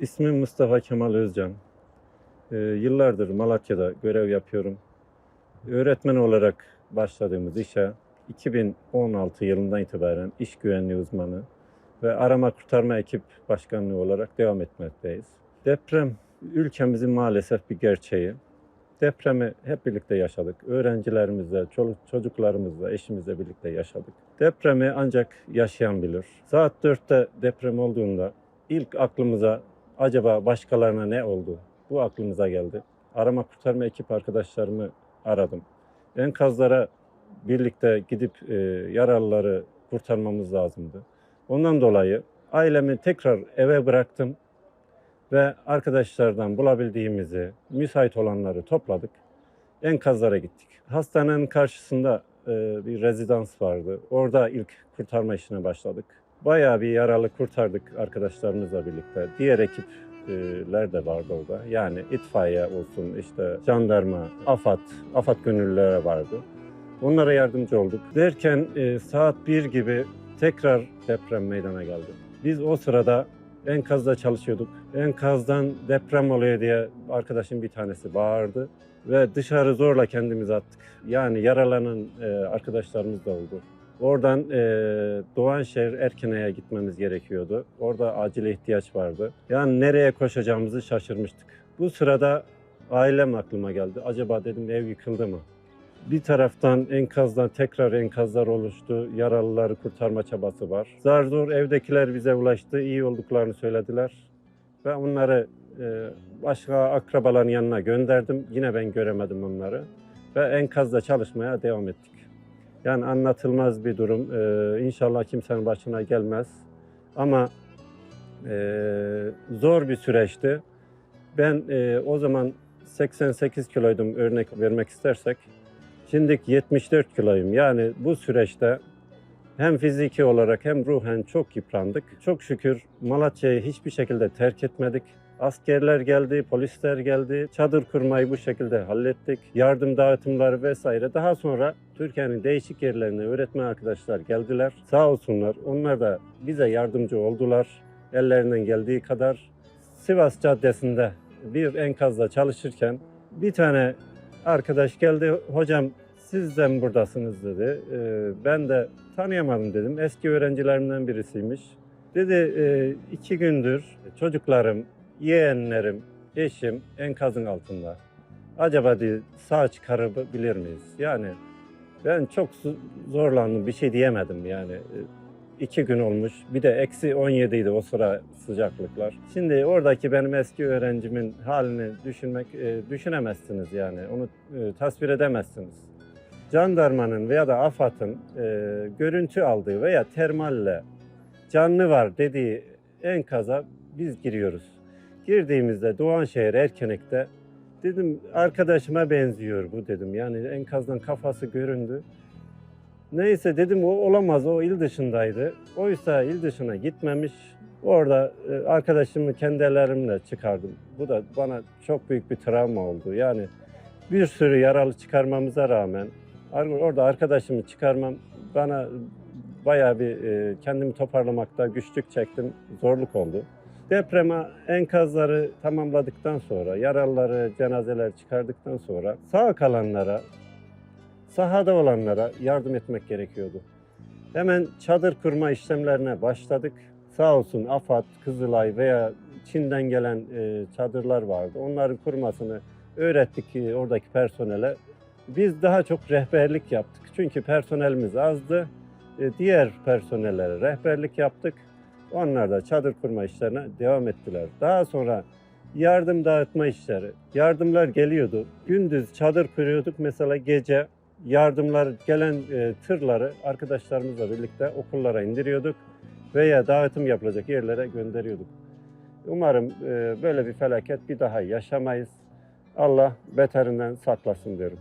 İsmim Mustafa Kemal Özcan. Ee, yıllardır Malatya'da görev yapıyorum. Öğretmen olarak başladığımız işe 2016 yılından itibaren iş güvenliği uzmanı ve arama kurtarma ekip başkanlığı olarak devam etmekteyiz. Deprem ülkemizin maalesef bir gerçeği. Depremi hep birlikte yaşadık. Öğrencilerimizle, çoluk çocuklarımızla, eşimizle birlikte yaşadık. Depremi ancak yaşayan bilir. Saat 4'te deprem olduğunda ilk aklımıza acaba başkalarına ne oldu? Bu aklımıza geldi. Arama kurtarma ekip arkadaşlarımı aradım. Enkazlara birlikte gidip e, yaralıları kurtarmamız lazımdı. Ondan dolayı ailemi tekrar eve bıraktım ve arkadaşlardan bulabildiğimizi, müsait olanları topladık. Enkazlara gittik. Hastanenin karşısında e, bir rezidans vardı. Orada ilk kurtarma işine başladık. Bayağı bir yaralı kurtardık arkadaşlarımızla birlikte. Diğer ekipler de vardı orada. Yani itfaiye olsun, işte jandarma, AFAD, AFAD gönüllüleri vardı. Onlara yardımcı olduk. Derken e, saat 1 gibi tekrar deprem meydana geldi. Biz o sırada enkazda çalışıyorduk. Enkazdan deprem oluyor diye arkadaşım bir tanesi bağırdı ve dışarı zorla kendimizi attık. Yani yaralanan e, arkadaşlarımız da oldu. Oradan e, Doğanşehir Erkene'ye gitmemiz gerekiyordu. Orada acile ihtiyaç vardı. Yani nereye koşacağımızı şaşırmıştık. Bu sırada ailem aklıma geldi. Acaba dedim ev yıkıldı mı? Bir taraftan enkazdan tekrar enkazlar oluştu. Yaralıları kurtarma çabası var. Zar zor evdekiler bize ulaştı. iyi olduklarını söylediler. Ve onları başka akrabaların yanına gönderdim. Yine ben göremedim onları. Ve enkazda çalışmaya devam ettik. Yani anlatılmaz bir durum. Ee, inşallah kimsenin başına gelmez. Ama e, zor bir süreçti. Ben e, o zaman 88 kiloydum örnek vermek istersek. Şimdi 74 kiloyum. Yani bu süreçte hem fiziki olarak hem ruhen çok yıprandık. Çok şükür Malatya'yı hiçbir şekilde terk etmedik. Askerler geldi, polisler geldi. Çadır kurmayı bu şekilde hallettik. Yardım dağıtımları vesaire. Daha sonra Türkiye'nin değişik yerlerine öğretmen arkadaşlar geldiler. Sağ olsunlar. Onlar da bize yardımcı oldular. Ellerinden geldiği kadar. Sivas Caddesi'nde bir enkazda çalışırken bir tane arkadaş geldi. Hocam siz de mi buradasınız dedi. Ee, ben de tanıyamadım dedim. Eski öğrencilerimden birisiymiş. Dedi "e, iki gündür çocuklarım, yeğenlerim, eşim enkazın altında. Acaba diye sağ çıkarabilir miyiz? Yani ben çok zo- zorlandım. Bir şey diyemedim yani. E, iki gün olmuş. Bir de eksi 17 idi o sıra sıcaklıklar. Şimdi oradaki benim eski öğrencimin halini düşünmek e, düşünemezsiniz yani. Onu e, tasvir edemezsiniz. Jandarmanın veya da AFAD'ın görüntü aldığı veya termalle canlı var dediği enkaza biz giriyoruz. Girdiğimizde Doğanşehir Erkenek'te dedim arkadaşıma benziyor bu dedim. Yani enkazdan kafası göründü. Neyse dedim o olamaz o il dışındaydı. Oysa il dışına gitmemiş. Orada e, arkadaşımı kendi ellerimle çıkardım. Bu da bana çok büyük bir travma oldu. Yani bir sürü yaralı çıkarmamıza rağmen orada arkadaşımı çıkarmam bana bayağı bir e, kendimi toparlamakta güçlük çektim. Zorluk oldu. Depreme enkazları tamamladıktan sonra, yaralıları, cenazeler çıkardıktan sonra sağ kalanlara, sahada olanlara yardım etmek gerekiyordu. Hemen çadır kurma işlemlerine başladık. Sağ olsun AFAD, Kızılay veya Çin'den gelen e, çadırlar vardı. Onların kurmasını öğrettik ki oradaki personele. Biz daha çok rehberlik yaptık. Çünkü personelimiz azdı. E, diğer personellere rehberlik yaptık. Onlar da çadır kurma işlerine devam ettiler. Daha sonra yardım dağıtma işleri. Yardımlar geliyordu. Gündüz çadır kuruyorduk. Mesela gece yardımlar gelen e, tırları arkadaşlarımızla birlikte okullara indiriyorduk veya dağıtım yapılacak yerlere gönderiyorduk. Umarım e, böyle bir felaket bir daha yaşamayız. Allah beterinden saklasın diyorum.